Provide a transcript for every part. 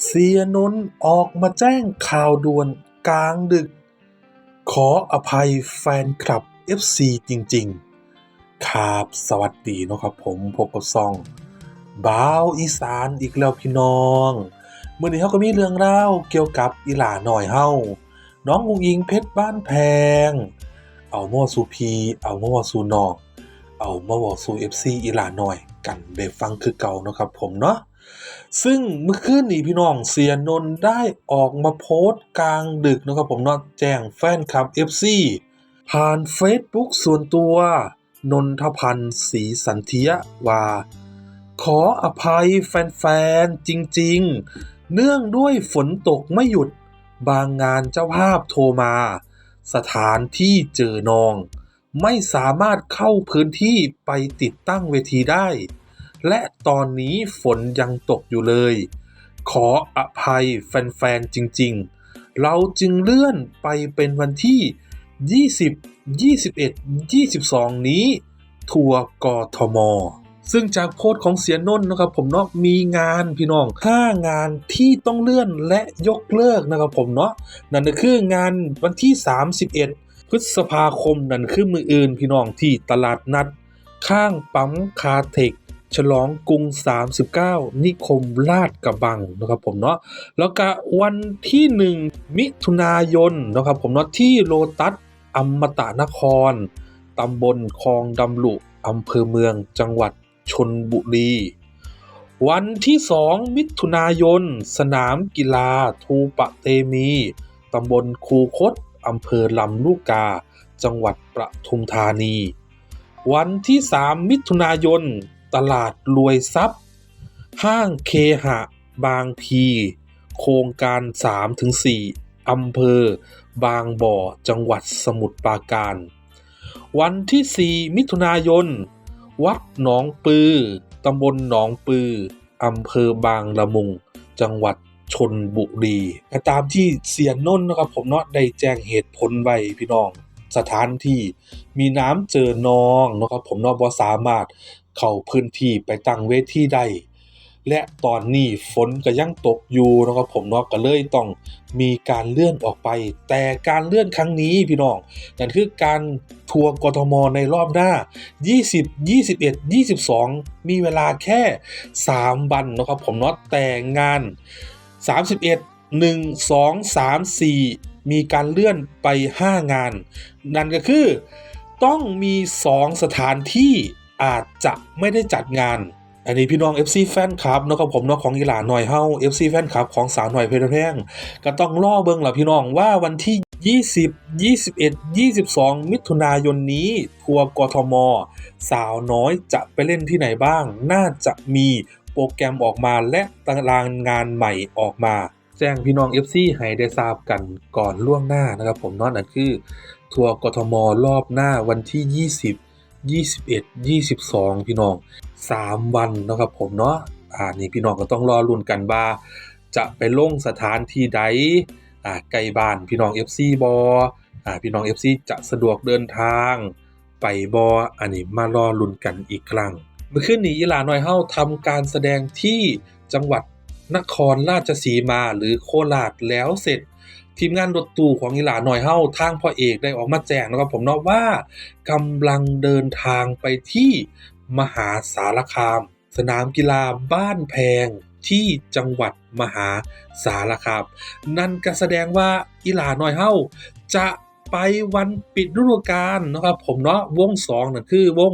เสียนนท์ออกมาแจ้งข่าวด่วนกลางดึก ขออภัยแฟนคลับ FC จริง ๆ ครับสวัสดีนะครับผมพบกับซองบ้าวอีสานอีกแล้วพี่น้องเมื่อนี้เขาก็มีเรื่องเล่าเกี่ยวกับอีหลาหน่อยเฮาน้องอุงอิงเพชรบ้านแพง เอามาเวาสูพี เอามาเวาสูนอก เอามาเวาสู FC อีหลาหน่อยกันได้ฟังคือเก่านะครับผมเนาะ ซึ่งเมื่อคืนนี้พี่น้องเสียนนท์ได้ออกมาโพสต์กลางดึกนะครับผมเนาะแจ้งแฟนคลับ FC ผ่าน Facebook ส่วนตัวนนทพันธ์ศรีสันเทียว่า ขออภัยแฟนๆ จริงๆ เนื่องด้วยฝนตกไม่หยุดบางงานเจ้าภาพโทรมา สถานที่เจอนอง ไม่สามารถเข้าพื้นที่ไปติดตั้งเวทีได้ และตอนนี้ฝนยังตกอยู่เลย ขออภัยแฟนๆ จริงๆ เราจึงเลื่อนไปเป็นวันที่ 20 21 22 นี้ ทัวร์กทม ซึ่งจากโพสต์ของเสียนนท์นะครับ ผมเนาะมีงานพี่น้อง 5 งานที่ต้องเลื่อนและยกเลิกนะครับผมเนาะนั่นก็คืองานวันที่ 31พฤษภาคมนั่นคือมืออื่นพี่น้องที่ตลาดนัด ข้างปั๊มคาเทค ฉลองกรุง 39 นิคมลาดกระบังนะครับผมเนาะแล้วก็วันที่ 1 มิถุนายนนะครับผมเนาะที่โลตัสอมตะนครตำบลคลองดำลุอำเภอเมืองจังหวัดชนบุรี วันที่ 2 มิถุนายน สนามกีฬาทูปะเตมีตำบลคูคตอำเภอลำลูกกา จังหวัดประทุมธานี วันที่ 3 มิถุนายน ตลาดรวยทรัพย์ ห้างเคหะ บางพี โครงการ 3-4อำเภอ บางบ่อ จังหวัดสมุทรปราการ วันที่ 4 มิถุนายน วัดหนองปือตำบลหนองปืออำเภอบางละมุง จังหวัดชนบุรีตามที่เสียนนท์นะครับผมเนาะได้แจ้งเหตุผลไว้พี่น้อง สถานที่มีน้ำเจอนองนะครับผมนาะบ่สามารถเข้าพื้นที่ไปตั้งเวทีได้และตอนนี้ฝนก็ยังตกอยู่นะครับผมเนาะก็เลยต้องมีการเลื่อนออกไป แต่การเลื่อนครั้งนี้พี่น้องนั่นคือการทัวร์กทมในรอบหน้า 20 21 22 มีเวลาแค่ 3 วันนะครับผมเนาะแต่งาน 31 1 2 3 4 มีการเลื่อนไป 5 งาน นั่นก็คือ ต้องมี 2 สถานที่อาจจะไม่ได้จัดงาน อันนี้พี่น้อง FC แฟนคลับเนาะครับผมเนาะของอีหลาหน่อยเฮา FC แฟนคลับของสาวหน่อยเพชรแพงก็ต้องรอเบิ่งล่ะพี่น้องว่าวันที่ 20 21 22 มิถุนายนนี้ ทัวร์กทม สาวน้อยจะไปเล่นที่ไหนบ้าง น่าจะมีโปรแกรมออกมาและตารางงานใหม่ออกมา จ้งพี่น้อง FC ให้ได้ทราบกันก่อนล่วงหน้านะครับ ผมนาะนั่นคือ ทัวร์กทมรอบหน้าวันที่ 20 21 22 พี่น้อง 3 วันนะครับผมเนาะอ่านี่พี่น้องก็ต้องรอลุ้นกันว่าจะไปลงสถานที่ใดอ่าใกล้บ้านพี่น้อง FC บออ่าพี่น้อง FC จะสะดวกเดินทาง ไปบออันนี้มารอลุ้นกันอีกครั้งเมื่อคืนนี้อีหลาน้อยเฮาทำการแสดงที่จังหวัด นครราชสีมาหรือโคราชแล้วเสร็จ ทีมงานรถตู้ของอีหลาหน่อยเฮาทางพ่อเอกได้ออกมาแจ้งนะครับผมเนาะว่ากำลังเดินทางไปที่มหาสารคาม สนามกีฬาบ้านแพงที่จังหวัดมหาสารคาม นั่นก็แสดงว่าอีหลาน้อยเฮาจะไปวันปิดฤดูกาลนะครับผมเนาะวงสองนั่นคือวง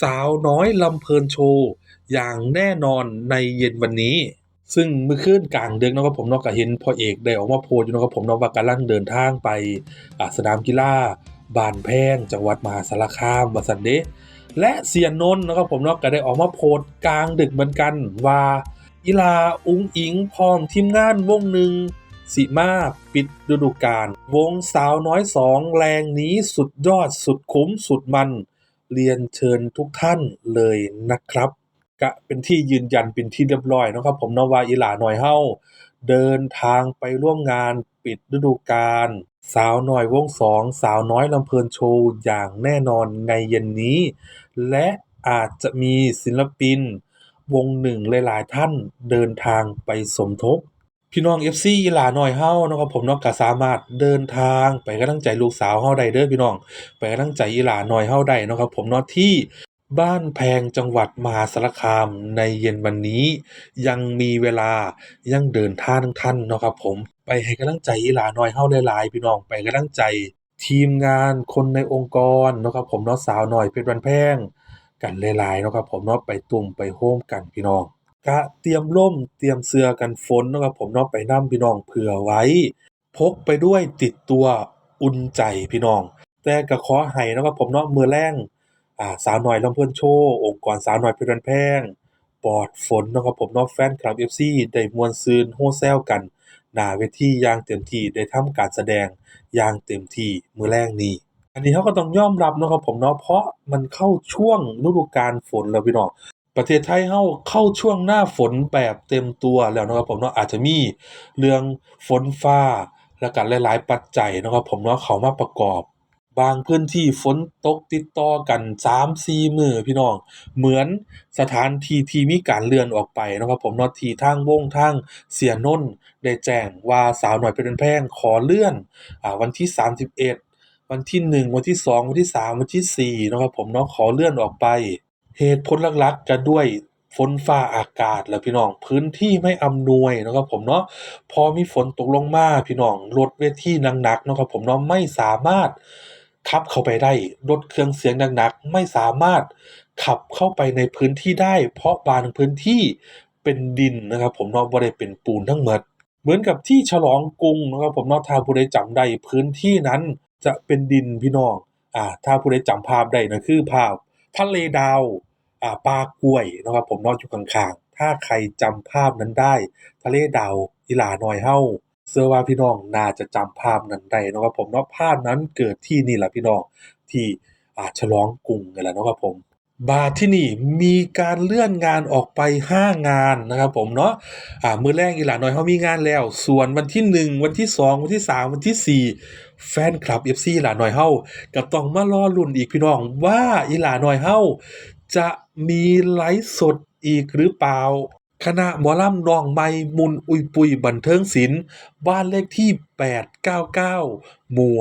สาวน้อยลำเพลินโชว์ อย่างแน่นอนในเย็นวันนี้ ซึ่งเมื่อคืนกลางเดือนนะครับผมนาก็เห็นพ่อเอกได้ออกมาโพสต์อยู่นะครับผมนาะว่ากำลังเดินทางไปอาสนามกีฬาบานแพงจังหวัดมหาสารคามบัสันเดะและเสียนนท์นะครับผมนาก็ได้ออกมาโพสต์กลางดึกเหมือนกันว่าอีลาอุ้งอิงพร้อมทีมงานวงหนึ่งสิมาปิดฤดูกาลวงสาวน้อยสองแรงนี้สุดยอดสุดคุ้มสุดมัน เรียนเชิญทุกท่านเลยนะครับ กะเป็นที่ยืนยันเป็นที่เรียบร้อยเนาะครับผมเนาะว่าอีหลาหน่อยเฮาเดินทางไปร่วมงานปิดฤดูกาลสาวน้อยวงสองสาวน้อยลำเพลินโชว์อย่างแน่นอนในเย็นนี้ และอาจจะมีศิลปิน วงหนึ่งหลายๆท่านเดินทางไปสมทบ พี่น้อง FC อีหลาน้อยเฮานะครับผมเนาะก็สามารถเดินทางไปให้กำลังใจลูกสาวเฮาได้เด้อพี่น้อง ไปให้กำลังใจอีหลาน้อยเฮาได้นะครับผมเนาะที่ บ้านแพงจังหวัดมหาสารคามในเย็นวันนี้ ยังมีเวลายังเดินทางทันเนาะครับผมไปให้กำลังใจอีหลาน้อยเฮาหลายๆพี่น้องไปกำลังใจ ทีมงานคนในองค์กรเนาะครับผมเนาะสาวหน้อยเพชรบ้านแพงกันหลายๆเนาะครับผมเนาะไปตุ่มไปโฮมกันพี่น้องก็เตรียมร่มเตรียมเสื้อกันฝนเนาะครับผมเนาะไปนำพี่น้องเผื่อไว้ พกไปด้วยติดตัวอุ่นใจพี่น้อง แต่ก็ขอให้เนาะครับผมเนาะมือแลง สาวน้อยลำเพิ่อนโชว์ องค์กรสาวน้อยเพชรบ้านแพงปลอดฝนนะครับผมนาะแฟนคลับ FC ได้มวนซืนโห่แซวกัน หน้าเวทีอย่างเต็มที่ได้ทำการแสดงอย่างเต็มที่มือแลงนี้อันนี้เราก็ต้องยอมรับนะครับผมเนาะเพราะมันเข้าช่วงฤดูกาลฝนแล้วพี่น้องประเทศไทยเราเข้าช่วงหน้าฝนแบบเต็มตัวแล้วนะครับผมเนาะอาจจะมีเรื่องฝนฟ้าแล้วก็หลาย ๆ ปัจจัยนะครับผมเนาะเขามาประกอบ บางพื้นที่ฝนตกติดต่อกัน3-4มื้อพี่น้อง เหมือนสถานที่ที่มีการเลื่อนออกไปนะครับผมเนาะที่ทางวงทางเสียนนท์ได้แจ้งว่าสาวหน้อยเพชรบ้านแพงขอเลื่อนอ่าวันที่ 31 วันที่ 1 วันที่ 2 วันที่ 3 วันที่ 4นะครับผมเนาะขอเลื่อนออกไป เหตุผลหลักๆก็ด้วยฝนฟ้าอากาศแหละพี่น้องพื้นที่ไม่อำนวยนะครับผมเนาะพอมีฝนตกลงมาพี่น้องรถเวทีหนักๆนะครับผมเนาะไม่สามารถ ขับเข้าไปได้รถเครื่องเสียงหนักๆไม่สามารถขับเข้าไปในพื้นที่ได้ เพราะบางพื้นที่เป็นดินนะครับ ผมเนาะบ่ได้เป็นปูนทั้งหมด เหมือนกับที่ฉลองกรุงนะครับ ผมเนาะถ้าผู้ใดจำได้พื้นที่นั้นจะเป็นดินพี่น้องอ่าถ้าผู้ใดจำภาพได้นะคือภาพทะเลดาวอ่าป่ากล้วยนะครับ ผมเนาะอยู่ข้างๆถ้าใครจำภาพนั้นได้ ทะเลดาวอีหลาน้อยเฮ้า เชื่อว่าพี่น้องน่าจะจำภาพนั้นได้เนาะครับผมเนาะภาพนั้นเกิดที่นี่แหละพี่น้อง ที่อ่าฉลองกรุงนี่แหละเนาะครับผมบาที่นี่มีการเลื่อนงานออกไป 5 งานนะครับผมเนาะอ่ามือแรกอีหลาน้อยเฮามีงานแล้ว ส่วนวันที่ 1 วันที่ 2 วันที่ 3 วันที่ 4 แฟนคลับ FC อีหลาน้อยเฮาก็ต้องมารอลุ้นอีกพี่น้องว่าอีหลาน้อยเฮาจะมีไลฟ์สดอีกหรือเปล่า คณะหมอลำน้องใหม่มุนอุยปุยบันเทิงศิลป์บ้านเลขที่ 899 หมู่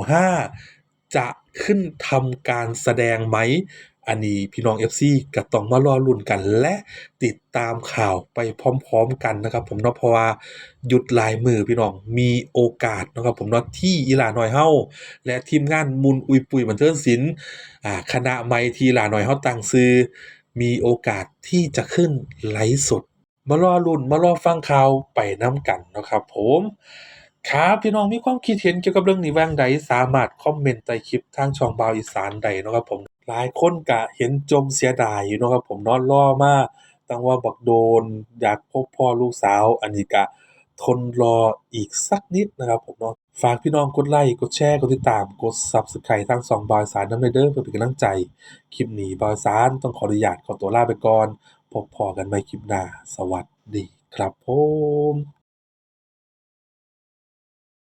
5 จะขึ้นทำการแสดงไหม อันนี้พี่น้อง FC ก็ต้องมารอลุ้นกันและติดตามข่าวไปพร้อมๆกันนะครับ ผมเนาะเพราะว่าหยุดลายมือพี่น้องมีโอกาสนะครับผมเนาะที่อีหลาน้อยเฮาและทีมงานมุนอุยปุยบันเทิงศิลป์คณะใหม่ที่อีหลาน้อยเฮาตังชื่อมีโอกาสที่จะขึ้นไลฟ์สด มารอลุ้นมารอฟังข่าวไปนำกันนะครับผมครับพี่น้องมีความคิดเห็นเกี่ยวกับเรื่องนี้ว่างใดสามารถคอมเมนต์ใต้คลิปทางช่องบาวอีสานได้นะครับผมหลายคนก็เห็นจมเสียดายอยู่นะครับผมเนาะรอมาตั้งว่าบักโดน อยากพบพ่อลูกสาว อันนี้ก็ทนรออีกสักนิดนะครับผมเนาะฝากพี่น้องกดไลค์กดแชร์กดติดตามกด Subscribe ทางช่องบอีสานนำเด้อเพื่อเป็นกำลังใจ คลิปนี้บอีสานต้องขออนุญาตขอตัวลาไปก่อน พบพอกันใหม่คลิปหน้า สวัสดีครับผม